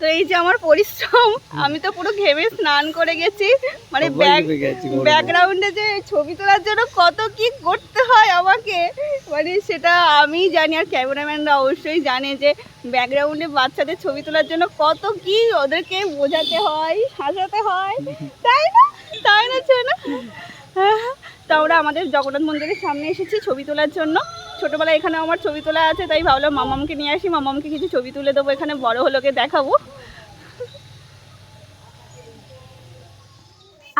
তো এই যে আমার পরিশ্রম আমি তো পুরো ঘেমে স্নান করে গেছি। মানে। ব্যাকগ্রাউন্ডে যে ছবি তোলার জন্য কত কি করতে হয় আমাকে। মানে সেটা আমি জানি আর ক্যামেরাম্যানরা অবশ্যই জানে যে ব্যাকগ্রাউন্ডে বাচ্চাদের ছবি তোলার জন্য কত কি ওদেরকে বোঝাতে হয় হাসাতে হয়। তাই না? তাই না না? তা আমরা আমাদের জগন্নাথ মন্দিরের সামনে এসেছি ছবি তোলার জন্য। ছোটোবেলায় এখানে আমার ছবি তোলা আছে, তাই ভাবলাম মামামকে নিয়ে আসি। মামামকে কিছু ছবি তুলে দেবো, এখানে বড় হলোকে দেখাবো।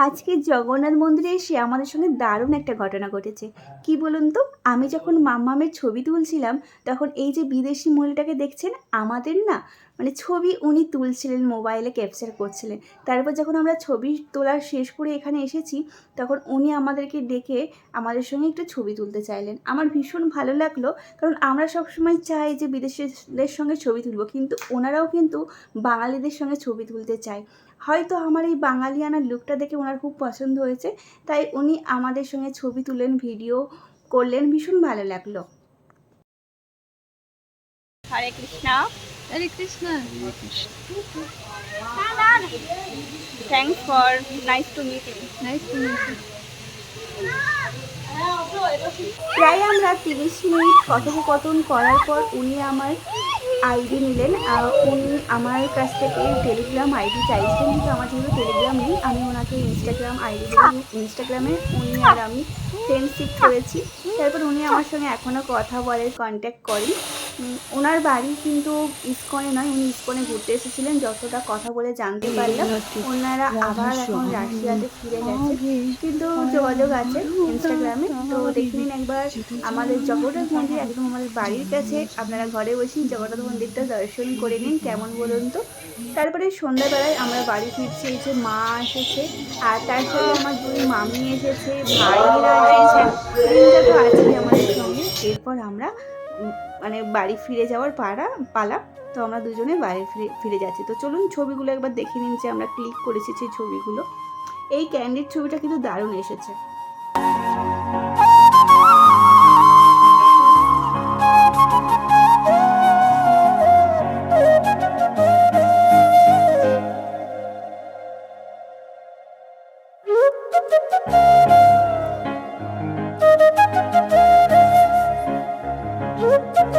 আজকে জগন্নাথ মন্দিরে এসে আমাদের সঙ্গে দারুণ একটা ঘটনা ঘটেছে। কি বলুন তো? আমি যখন মাম্মামের ছবি তুলছিলাম তখন এই যে বিদেশি মহিলাটাকে দেখছেন আমাদের না মানে ছবি উনি তুলছিলেন মোবাইলে ক্যাপচার করছিলেন। তারপর যখন আমরা ছবি তোলা শেষ করে এখানে এসেছি তখন উনি আমাদেরকে ডেকে আমাদের সঙ্গে একটু ছবি তুলতে চাইলেন। আমার ভীষণ ভালো লাগল কারণ আমরা সবসময় চাই যে বিদেশিদের সঙ্গে ছবি তুলব কিন্তু ওনারাও কিন্তু বাঙালিদের সঙ্গে ছবি তুলতে চায়। হয়তো আমার এই বাঙালিয়ানার লুকটা দেখে ওনার খুব পছন্দ হয়েছে তাই উনি আমাদের সঙ্গে ছবি তুলেন ভিডিও করলেন ভীষণ ভালো লাগল। Hare Krishna. Hare Krishna. Thanks for nice to meet you nice to meet you প্রায় আমরা তিরিশ মিনিট কথোপকথন করার পর উনি আমার আইডি নিলেন। উনি আমার কাছ থেকে টেলিগ্রাম আইডি চাইছেন, কিন্তু আমার যেহেতু টেলিগ্রাম নেই, আমি ওনাকে ইনস্টাগ্রাম আইডি দিলাম ইনস্টাগ্রামে উনি আর আমি ফ্রেন্ডশিপ করেছি। তারপর উনি আমার সঙ্গে এখনও কথা বলে কন্ট্যাক্ট করেন। ওনার বাড়ি কিন্তু ইস্কনে নয় উনি ইস্কনে ঘুরতে এসেছিলেন যতটা কথা বলে জানতে পারলাম। ওনারা আবার এখন রাশিয়াতে ফিরে গেছে। কিন্তু যোগাযোগ আছে ইনস্টাগ্রামে তো দেখে নিন একবার আমাদের জগন্নাথ মন্দির একদম আমাদের বাড়ির কাছে। আপনারা ঘরে বসেই জগন্নাথ মন্দিরটা দর্শন করে নিন কেমন বলুন তো? তারপরে সন্ধ্যাবেলায় আমরা বাড়ি ফিরছি এই যে মা এসেছে। আর তার সাথে আমার দুই মামি এসেছে ভাইরা তিনটা তো আমাদের সঙ্গে। এরপর আমরা মানে বাড়ি ফিরে যাওয়ার পাড়া, পালা। তো আমরা দুজনে বাড়ি ফিরে ফিরে যাচ্ছি। তো চলুন ছবিগুলো একবার দেখে নিন যে আমরা ক্লিক করেছি সেই ছবিগুলো। এই ক্যান্ডিড ছবিটা কিন্তু দারুণ এসেছে। Thank you. Thank you.